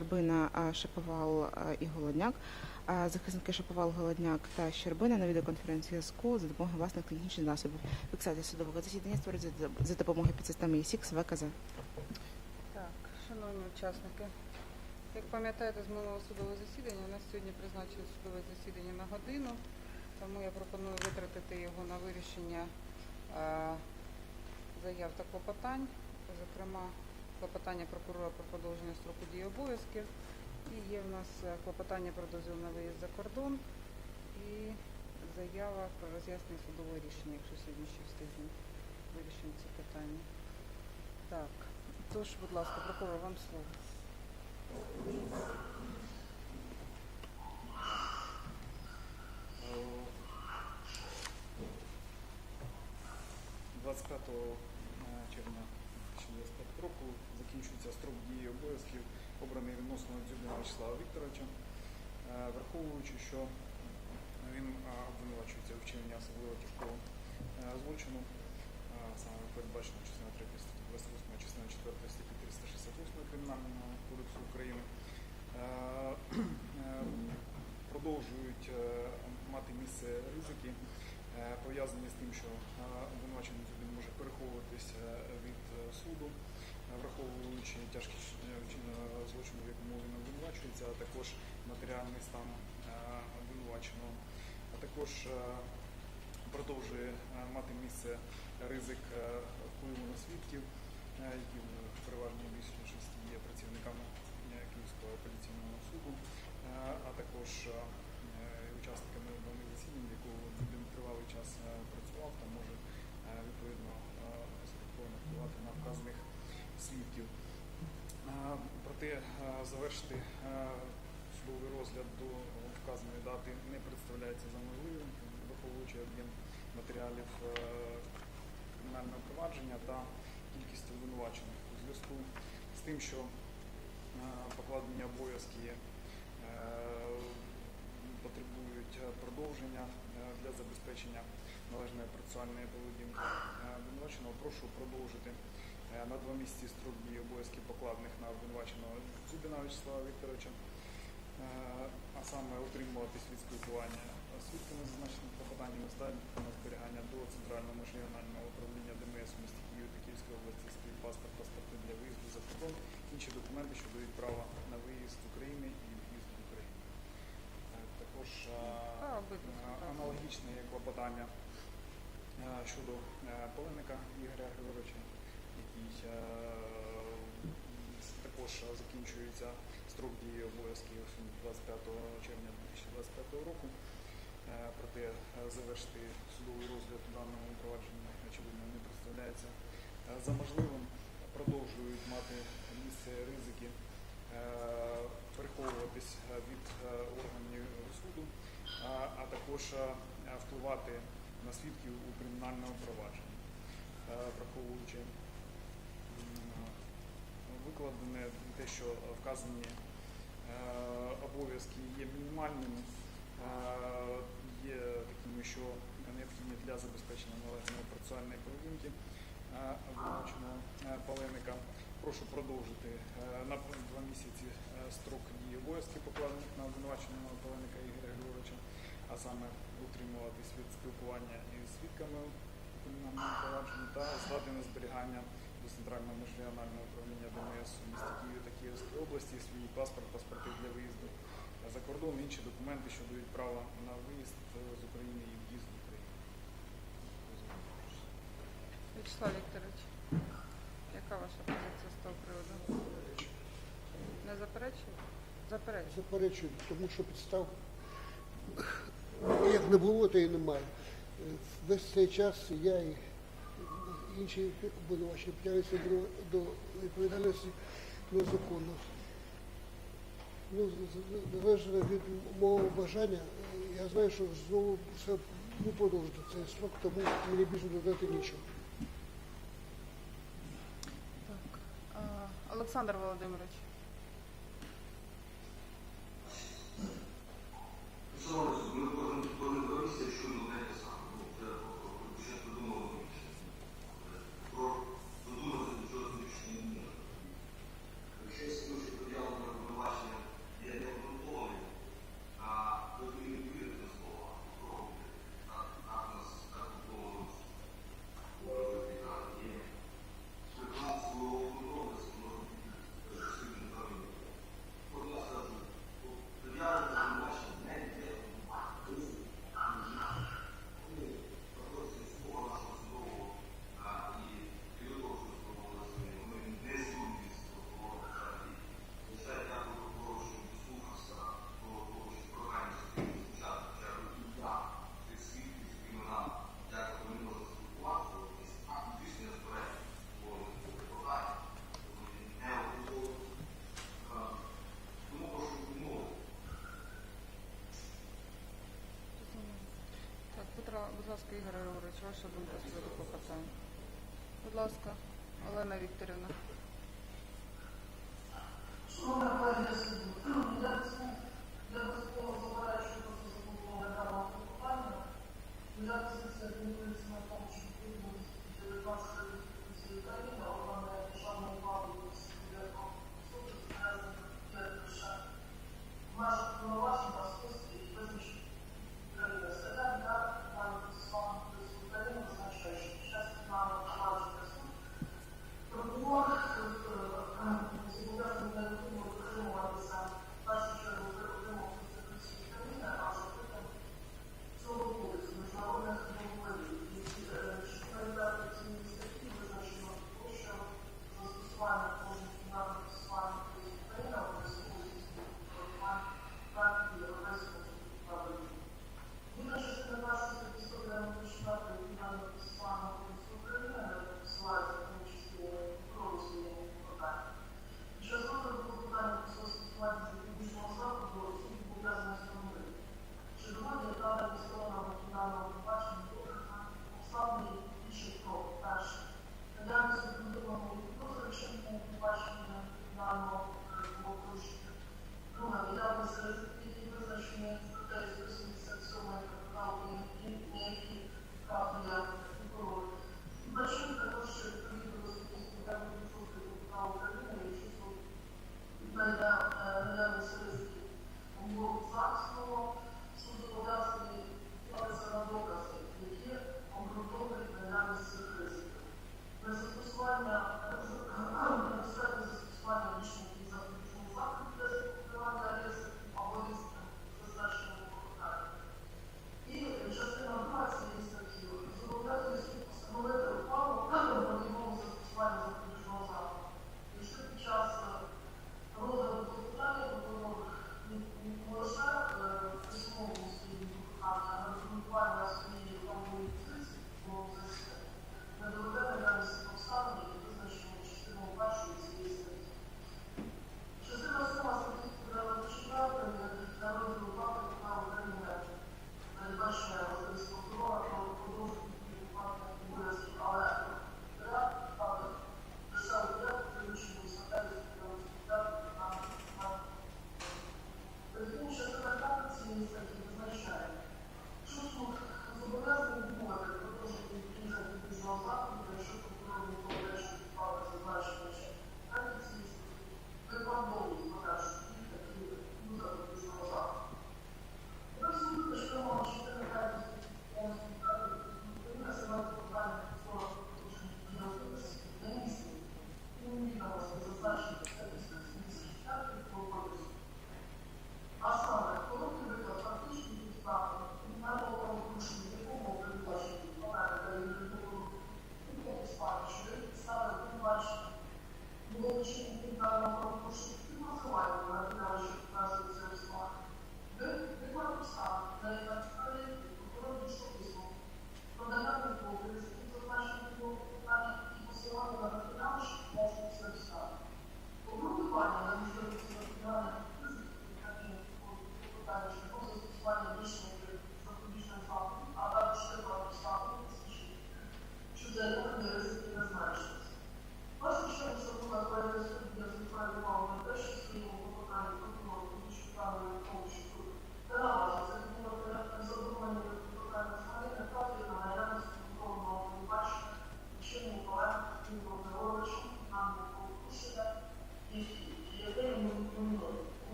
Щербина, Шаповал і Голодняк. Захисники Шаповал, Голодняк та Щербина на відеоконференції зв'язку за допомогою власних технічних засобів. Фіксація судового засідання створюється за- допомогою підсистеми ЄСІКС ВКЗ. Так, шановні учасники, як пам'ятаєте з минулого судового засідання, у нас сьогодні призначили судове засідання на годину, тому я пропоную витратити його на вирішення заяв та клопотань, зокрема клопотання прокурора про продовження строку дії обов'язків. І є в нас е, клопотання про дозвіл на виїзд за кордон і заява про роз'яснення судового рішення, якщо сьогодні ще встигнемо вирішимо ці питання. Так, тож, будь ласка, прокурор, вам слово. Е, 25 червня 2025 року закінчується строк дії обов'язків, обраний відносно Дзюбіна Вячеслава Вікторовича, Е, враховуючи, що він е, обвинувачується у вчиненні особливо тяжкого е, злочину, саме передбачено частина 3 статті 28, частина 4 статті 368 Кримінального кодексу України. Продовжують мати місце ризики, пов'язані з тим, що обвинувачений може переховуватись е, від суду, враховуючи тяжкість е, злочину, в якому він обвинувачується, а також матеріальний стан е, обвинуваченого, а також е, продовжує мати місце ризик впливу на свідків, які в переважній більшості є працівниками Київського апеляційного суду, а також учасниками даних засідань, якого він тривалий час працював та може відповідно впливати на вказаних свідків. Проте завершити судовий розгляд до вказаної дати не представляється за можливим, враховуючи об'єм матеріалів кримінального провадження та кількість обвинувачених. У зв'язку з тим, що покладені обов'язки потребують продовження для забезпечення належної процесуальної поведінки обвинуваченого, прошу продовжити на два місяці строк дії обов'язків покладених на обвинуваченого Дзюбіна Вячеслава Вікторовича, е, а саме утримуватись від спілкування свідками зазначеним клопотанням ставити на зберігання до Центрального міжрегіонального управління ДМС у місті Києві та Київської області свій паспорт, паспорти для виїзду за кордон, інші документи, що дають право на виїзд з України і в'їзд в Україну. Е, Також е, е, аналогічне є клопотання е, щодо е, Поленика Ігоря Григоровича, який е, також закінчується строк дії обов'язків 25 червня 2025 року. Е, Проте е, завершити судовий розгляд у даному провадженні очевидно не представляється за можливим. Продовжують мати місце ризики переховуватись від органів суду, а, також впливати на свідків у кримінальному провадженні, враховуючи викладене те, що вказані е, обов'язки є мінімальними, е, є такими, що необхідні для забезпечення належної процесуальної поведінки е, обвинуваченого е, Паленика. Прошу продовжити на два місяці строк дії обов'язків, покладених на обвинуваченого Паленика Ігоря Григоровича, а саме утримуватись від спілкування із свідками у кримінальному та здати зберігання до Центрального міжрегіонального управління ДМС у місті Києві та області свій паспорт, паспорти для виїзду за кордон, інші документи, що дають право на виїзд з України і в'їзд в Україну. Вячеслав Вікторович, яка ваша позиція з того приводу? Не заперечуєте? Заперечуєте. Заперечую, тому що підстав як не було, то і немає. Е, Весь цей час я і інші обвинувачення притягуються до, до відповідальності незаконно. Ну, з- з- залежно від мого бажання, я знаю, що знову все не продовжити цей срок, тому мені більше додати нічого. Так. Олександр Володимирович. Шановні суд, ми кожен кожен комісія щодо не те саме. Ну, вже ще подумали про додумати до чого більше не може. Якщо є случай поділення обвинувачення ласка, Ігор Григорович, ваша думка з цього клопотання. Будь ласка, Олена Вікторівна.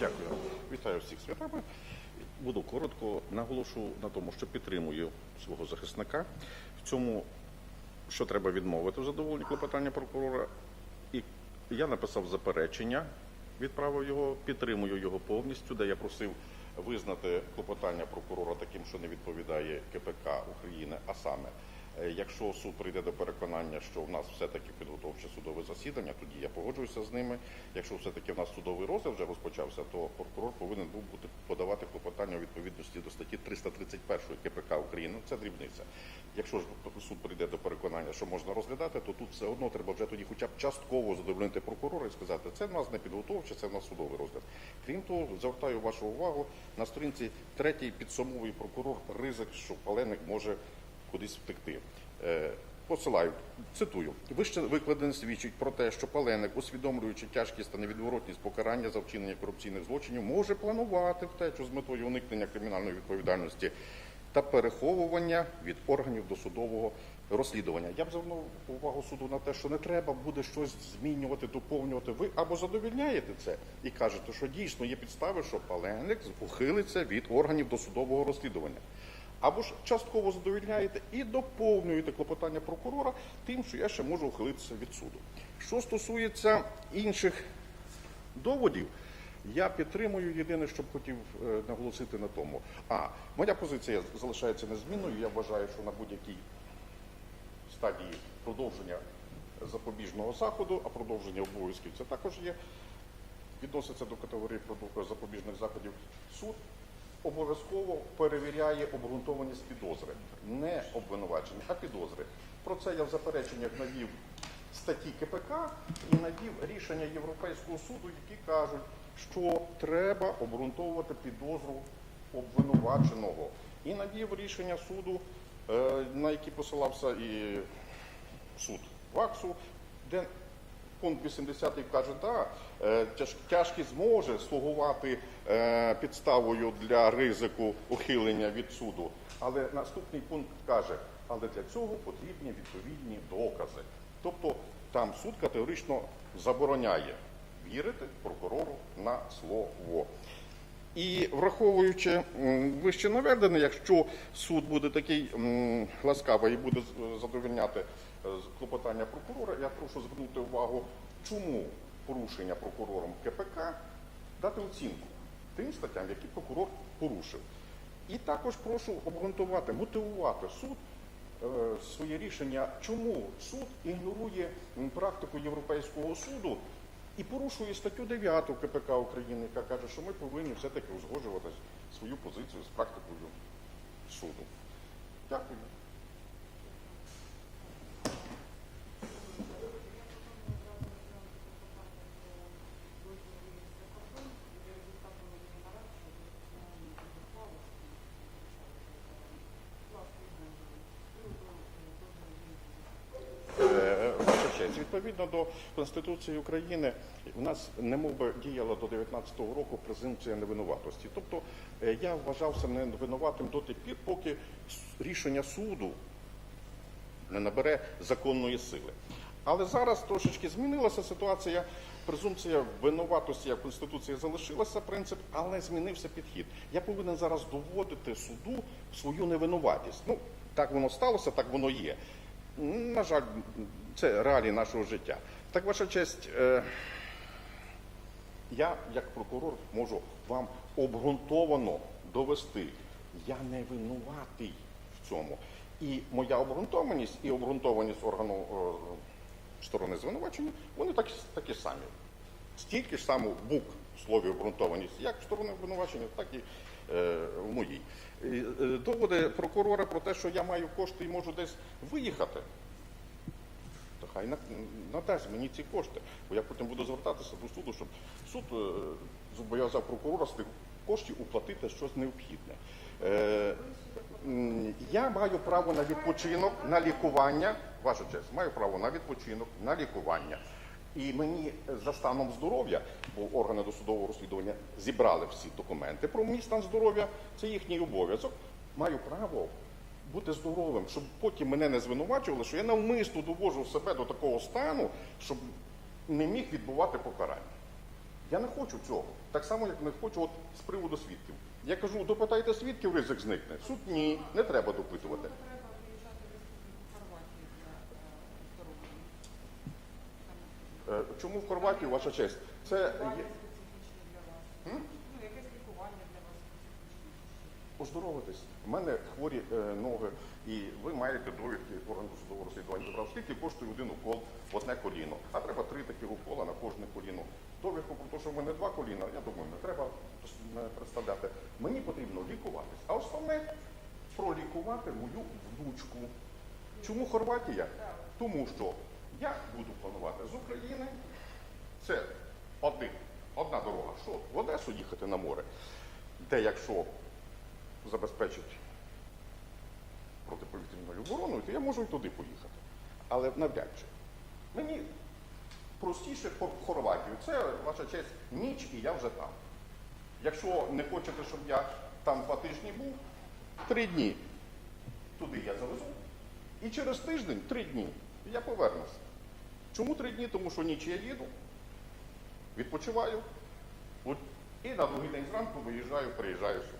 Дякую. Вітаю всіх святами. Буду коротко наголошу на тому, що підтримую свого захисника. В цьому, що треба відмовити в задоволенні клопотання прокурора. І я написав заперечення, відправив його, підтримую його повністю, де я просив визнати клопотання прокурора таким, що не відповідає КПК України, а саме. Е, Якщо суд прийде до переконання, що в нас все-таки підготовче судове засідання, тоді я погоджуюся з ними. Якщо все-таки в нас судовий розгляд вже розпочався, то прокурор повинен був бути подавати клопотання у відповідності до статті 331 КПК України. Це дрібниця. Якщо ж суд прийде до переконання, що можна розглядати, то тут все одно треба вже тоді, хоча б частково задовольнити прокурора і сказати, це в нас не підготовче, це в нас судовий розгляд. Крім того, звертаю вашу увагу на сторінці третій підсумовує прокурор ризик, що паленик може кудись втекти. Е, Посилаю, цитую, вище викладене свідчить про те, що Паленик, усвідомлюючи тяжкість та невідворотність покарання за вчинення корупційних злочинів, може планувати втечу з метою уникнення кримінальної відповідальності та переховування від органів досудового розслідування. Я б звернув увагу суду на те, що не треба буде щось змінювати, доповнювати. Ви або задовільняєте це і кажете, що дійсно є підстави, що Паленик ухилиться від органів досудового розслідування. Або ж частково задовільняєте і доповнюєте клопотання прокурора тим, що я ще можу ухилитися від суду. Що стосується інших доводів, я підтримую єдине, що б хотів е, наголосити на тому. А моя позиція залишається незмінною. Я вважаю, що на будь-якій стадії продовження запобіжного заходу, а продовження обов'язків це також є, відноситься до категорії запобіжних заходів. Суд обов'язково перевіряє обґрунтованість підозри, не обвинувачення, а підозри. Про це я в запереченнях навів статті КПК і навів рішення Європейського суду, які кажуть, що треба обґрунтовувати підозру обвинуваченого. І навів рішення суду, е, на які посилався і суд ВАКСу, де пункт 80 каже, да, е, тяжкість може слугувати е, підставою для ризику ухилення від суду. Але наступний пункт каже, але для цього потрібні відповідні докази. Тобто там суд категорично забороняє вірити прокурору на слово. І враховуючи вище наведене, якщо суд буде такий ласкавий і буде з- задовольняти е, з- клопотання прокурора, я прошу звернути увагу, чому порушення прокурором КПК дати оцінку тим статтям, які прокурор порушив. І також прошу обґрунтувати, мотивувати суд е, своє рішення, чому суд ігнорує практику Європейського суду і порушує статтю 9 КПК України, яка каже, що ми повинні все-таки узгоджувати свою позицію з практикою суду. Дякую. Відповідно до Конституції України у нас немов би діяла до 19-го року презумпція невинуватості. Тобто е, я вважався невинуватим до тих пір, поки рішення суду не набере законної сили. Але зараз трошечки змінилася ситуація. Презумпція винуватості в Конституції залишилася принцип, але змінився підхід. Я повинен зараз доводити суду свою невинуватість. Ну, так воно сталося, так воно є. На жаль, це реалії нашого життя. Так, ваша честь, е, я, як прокурор, можу вам обґрунтовано довести. Я не винуватий в цьому. І моя обґрунтованість і обґрунтованість органу е, сторони звинувачення, вони такі, такі самі. Стільки ж само бук в слові обґрунтованість, як в сторони обвинувачення, так і е, в моїй. Е, Доводи прокурора про те, що я маю кошти і можу десь виїхати. То хай надасть мені ці кошти, бо я потім буду звертатися до суду, щоб суд е, зобов'язав прокурора з тих коштів уплатити щось необхідне. Е, я маю право на відпочинок, на лікування, ваша честь, маю право на відпочинок, на лікування. І мені за станом здоров'я, бо органи досудового розслідування зібрали всі документи про мій стан здоров'я, це їхній обов'язок. Маю право бути здоровим, щоб потім мене не звинувачували, що я навмисно довожу себе до такого стану, щоб не міг відбувати покарання. Я не хочу цього. Так само, як не хочу от з приводу свідків. Я кажу, допитайте свідків, ризик зникне. Суд ні, не треба допитувати. Треба виїжджати в Хорватію для оздоровлення. Е, Чому в Хорватію, ваша честь? Це є вас. Ну, якесь лікування для вас оздоровитись. У мене хворі е, ноги, і ви маєте довідки органу судового розслідування. Забрав, скільки коштує один укол в одне коліно. А треба три такі укола на кожне коліно. Довідку про те, що в мене два коліна, я думаю, не треба представляти. Мені потрібно лікуватись. А основне пролікувати мою внучку. Чому Хорватія? Тому що я буду планувати з України. Це один, одна дорога. Що в Одесу їхати на море, де якщо забезпечить протиповітряною обороною, то я можу і туди поїхати. Але навряд чи. Мені простіше по Хорватію. Це ваша честь ніч, і я вже там. Якщо не хочете, щоб я там два тижні був, три дні туди я завезу. І через тиждень, три дні, я повернуся. Чому три дні? Тому що ніч я їду, відпочиваю, і на другий день зранку виїжджаю, приїжджаю сюди.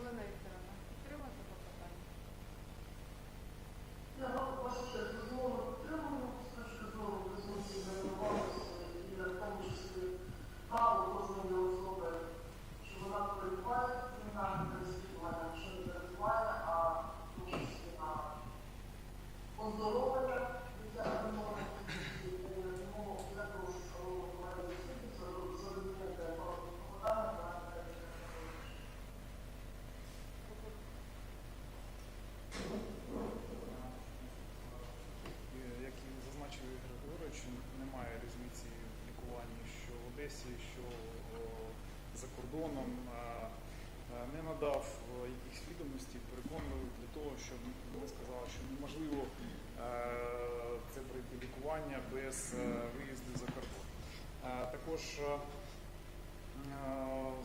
Олена Вікторовна, підтримуєте попитання? Е, Як і зазначив Ігор Григорович, немає різниці в лікуванні, що в Одесі, що о, за кордоном. А, а, Не надав е, якихось відомостей, переконливих для того, щоб ми сказали, що неможливо е, це пройти лікування без е, виїзду за кордон. Е, Також е, е,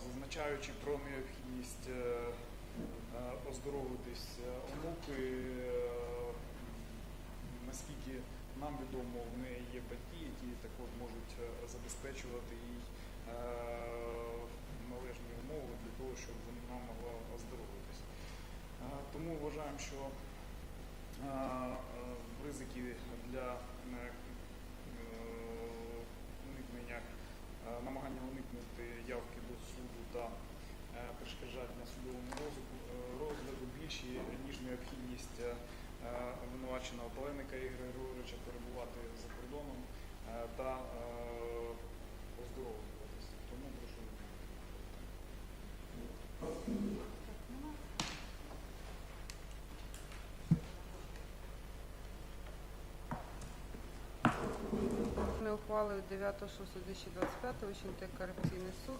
зазначаючи про необхідність е, оздоровитись онуки, наскільки нам відомо, в неї є батьки, які також можуть забезпечувати їй належні умови для того, щоб вона могла оздоровитись. Тому вважаємо, що ризики для е, е, уникнення, е, намагання уникнути явки до суду та е, перешкоджання судовому розгляду, е, більші, ніж необхідність е, обвинуваченого Паленика Ігоря Григоровича перебувати за кордоном та оздоровлюватися. Тому прошу. Ми ухвалили 9.6.2025 Вищий антикорупційний суд.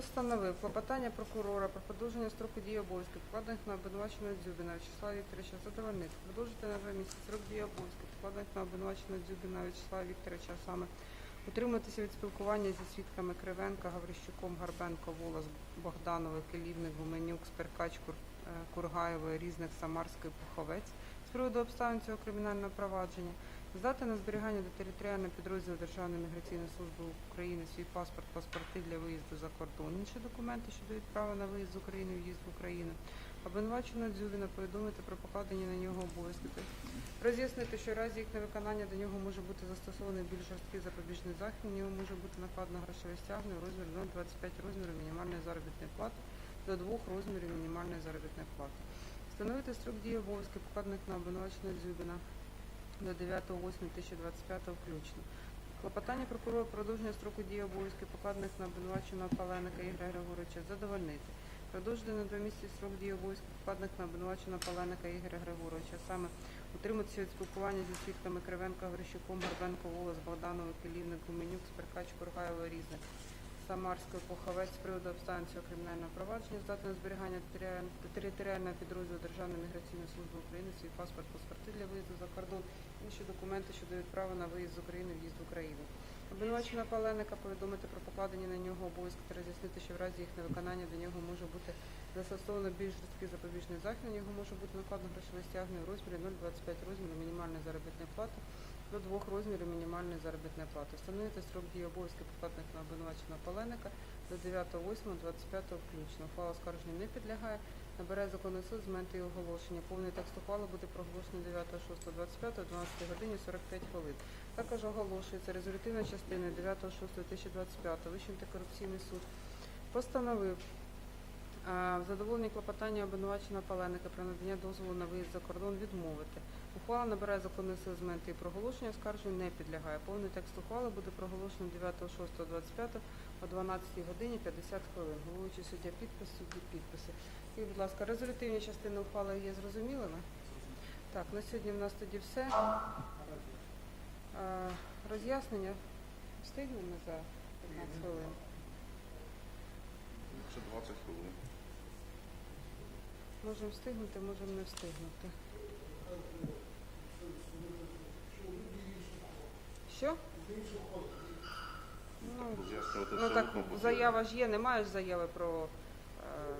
Постановив клопотання прокурора про продовження строку дії обов'язків, покладених на обвинуваченого Дзюбіна Вячеслава Вікторовича задовольнити. Продовжити на два місяці строк дії обов'язків, покладених на обвинуваченого Дзюбіна Вячеслава Вікторовича, саме утриматися від спілкування зі свідками Кривенка, Гаврищуком, Гарбенко, Волос, Богданової, Келівник, Гуменюк, Сперкач, е, Кургаєвої, Різних, Самарської, Пуховець з приводу обставин цього кримінального провадження, здати на зберігання до територіального підрозділу Державної міграційної служби України свій паспорт, паспорти для виїзду за кордон, інші документи щодо відправи на виїзд з України, в'їзд в Україну. Обвинуваченого Дзюбіна повідомити про покладені на нього обов'язки. Роз'яснити, що в разі їх невиконання до нього може бути застосований більш жорсткий запобіжний захід, на нього може бути накладено грошове стягнення у розмірі 0,25 розміру мінімальної заробітної плати до двох розмірів мінімальної заробітної плати. Встановити строк дії обов'язків, покладених на обвинуваченого Дзюбіна до 9.8.2025 включно. Клопотання прокурора продовження строку дії обов'язків, покладених на обвинуваченого Паленика Ігоря Григоровича, задовольнити. Продовжити на два місяці строк дії обов'язків, покладених на обвинуваченого Паленика Ігоря Григоровича, саме утриматися від спілкування зі свідками Кривенка, Грищуком, Горбенко, Волос, Богдановою, Келівник, Гуменюк, Сперкач, Кургаєва, Різник. Самарської Пуховець з приводу обставин цього кримінального провадження здати зберігання територіального підрозділу Державної міграційної служби України свій паспорт, паспорти для виїзду за кордон, інші документи щодо відправи на виїзд з України, в'їзд в Україну. Обвинувачена Паленика повідомити про покладені на нього обов'язки та роз'яснити, що в разі їх невиконання до нього може бути застосовано більш жорсткий запобіжний захід, на нього може бути накладено грошове стягнення у розмірі 0,25 розміру мінімальної заробітної плати до двох розмірів мінімальної заробітної плати. Встановити строк дії обов'язків покладених на обвинуваченого Паленика до 9.8.25 включно. Ухвала оскарження не підлягає. Набере законний суд з моменту її оголошення. Повний текст ухвали буде проголошений 9.6.25 о 12 годині 45 хвилин. Також оголошується резолютивна частина 9.6.2025 Вищий антикорупційний суд постановив в клопотання обвинуваченого Паленика про надання дозволу на виїзд за кордон відмовити. Ухвала набирає законної сили з моменту її проголошення, оскарженню не підлягає. Повний текст ухвали буде проголошено 9.6.25 о 12 годині 50 хвилин. Головуючий суддя підпис, судді підписи. І, будь ласка, резолютивні частини ухвали є зрозумілими? Так, на сьогодні в нас тоді все. Роз'яснення встигнемо за 15 хвилин. Ще 20 хвилин. Можемо встигнути, можемо не встигнути. Що? Ну, ну так, заява ж є, немає ж заяви про е,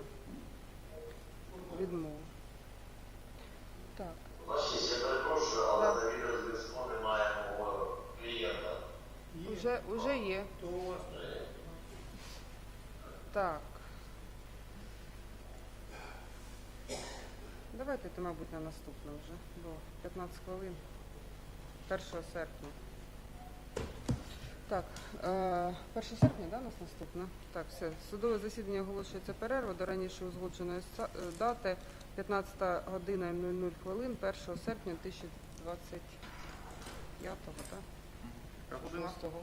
відмову. Так. Власність, я перепрошую, але на відеозв'язку немає мого клієнта. Уже, уже є. Так. Давайте, то, мабуть, на наступне вже, бо 15 хвилин. 1 серпня. Так, е, 1 серпня, да, у нас наступне? Так, все. Судове засідання оголошується перерва до раніше узгодженої е, дати 15 година 00 хвилин 1 серпня 2025 так? Яка година? 6-го.